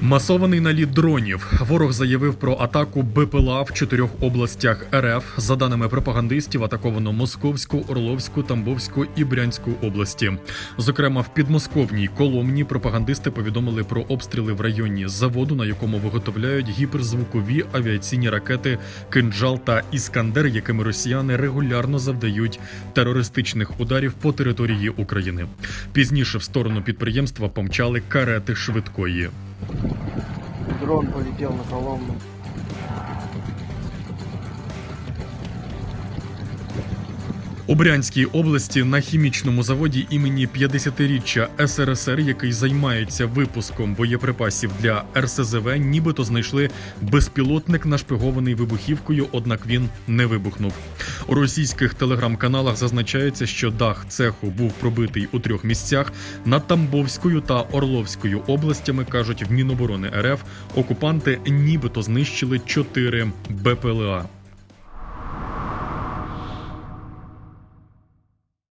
Масований наліт дронів. Ворог заявив про атаку БПЛА в чотирьох областях РФ. За даними пропагандистів, атаковано Московську, Орловську, Тамбовську і Брянську області. Зокрема, в підмосковній Коломні пропагандисти повідомили про обстріли в районі заводу, на якому виготовляють гіперзвукові авіаційні ракети Кинджал та Іскандер, якими росіяни регулярно завдають терористичних ударів по території України. Пізніше в сторону підприємства помчали карети швидкої. Дрон полетел на Коломну. У Брянській області на хімічному заводі імені 50-річчя СРСР, який займається випуском боєприпасів для РСЗВ, нібито знайшли безпілотник, нашпигований вибухівкою, однак він не вибухнув. У російських телеграм-каналах зазначається, що дах цеху був пробитий у трьох місцях. Над Тамбовською та Орловською областями кажуть в Міноборони РФ окупанти нібито знищили чотири БПЛА.